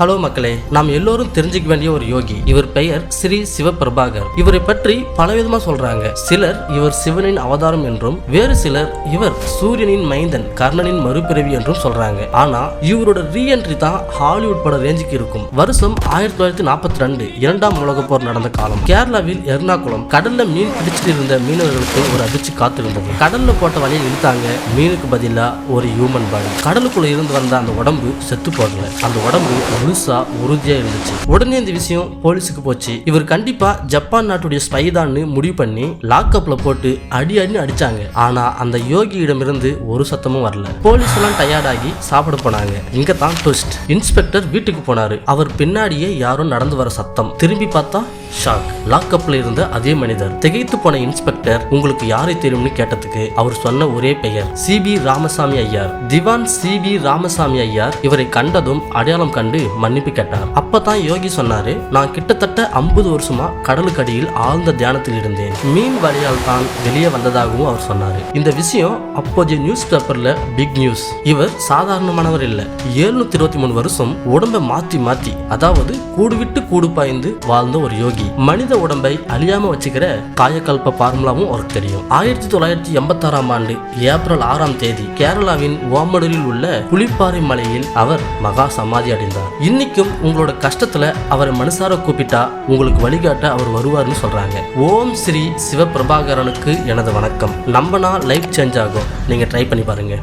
Hello மக்களே. நாம் எல்லோரும் தெரிஞ்சுக்க வேண்டிய ஒரு யோகி. இவர் பெயர் ஸ்ரீ சிவபிரபாகர். இவரை பற்றி பலவிதமா சொல்றாங்க. சிலர் இவர் சிவனின் அவதாரம் என்றும் வேறு சிலர் இவர் சூரியனின் மைந்தன் கர்ணனின் மறுபிறவி என்றும் சொல்றாங்க. ஆனா இவரோட ரீஎன்ட்ரி தான் ஹாலிவுட் பட ரேஞ்சுக்கு இருக்கும். வருஷம் ஆயிரத்தி தொள்ளாயிரத்தி நாற்பத்தி ரெண்டு இரண்டாம் உலக போர் நடந்த காலம். கேரளாவில் எர்ணாகுளம் கடல்ல மீன் பிடிச்சிட்டு இருந்த மீனவர்களுக்கு ஒரு அதிர்ச்சி காத்திருந்தது. கடல்ல போட்ட வலையை இழுத்தாங்க. மீனுக்கு பதிலா ஒரு ஹியூமன் பாடி கடலுக்குள்ள இருந்து வந்த அந்த உடம்பு செத்து போடல அந்த உடம்பு முழுசா உறுதியா இருந்துச்சு. உடனே இந்த விஷயம் போலீஸுக்கு போச்சு. இவர் கண்டிப்பா ஜப்பான் நாட்டுடைய ஸ்பை தான் முடிவு பண்ணி லாக்அப்ல போட்டு அடி அடின்னு அடிச்சாங்க. ஆனா அந்த யோகியிடமிருந்து ஒரு சத்தமும் வரல. போலீஸ் எல்லாம் டயர்டாகி சாப்பிட போனாங்க. இங்க தான் ட்விஸ்ட் இன்ஸ்பெக்டர் வீட்டுக்கு போனாரு. அவர் பின்னாடியே யாரும் நடந்து வர சத்தம். திரும்பி பார்த்தா ஷாக். லாக்அப்ல இருந்த அதே மனிதர் திகைத்து போன இன்ஸ்பெக்டர் உங்களுக்கு யாரை தெரியும்னு கேட்டதுக்கு அவர் சொன்ன ஒரே பெயர் சிபி ராமசாமி ஐயார். திவான் சி பி ராமசாமி ஐயார் இவரை கண்டதும் அடையாளம் கண்டு மன்னிப்பு கேட்டார். அப்பதான் யோகி சொன்னாரு நான் கிட்டத்தட்ட ஐம்பது வருஷமா கடலுக்கடியில் ஆழ்ந்த தியானத்தில் இருந்தேன். மீன் வழியால் தான் வெளியே வந்ததாகவும் அவர் சொன்னாரு. இந்த விஷயம் அப்போதைய நியூஸ் பேப்பர்ல பிக் நியூஸ். இவர் சாதாரணமானவர் இல்ல. எழுநூத்தி இருபத்தி மூணு வருஷம் உடம்பை மாத்தி மாத்தி அதாவது கூடு விட்டு கூடு பாய்ந்து வாழ்ந்த ஒரு யோகி. மனித உடம்பை அழியாம வச்சுக்கிற காயக்கல்ப பார்முலாவும் அவருக்கு தெரியும். ஆயிரத்தி தொள்ளாயிரத்தி எண்பத்தாறாம் ஆண்டு ஏப்ரல் ஆறாம் தேதி கேரளாவின் ஓமடலில் உள்ள புலிப்பாறை மலையில் அவர் மகா சமாதி அடைந்தார். இன்னைக்கும் உங்களோட கஷ்டத்துல அவரை மனுஷார கூப்பிட்டா உங்களுக்கு வழிகாட்ட அவர் வருவார்னு சொல்றாங்க. ஓம் ஸ்ரீ சிவபிரபாகரனுக்கு எனது வணக்கம். நம்பனா லைஃப் சேஞ்ச் ஆகும். நீங்க ட்ரை பண்ணி பாருங்க.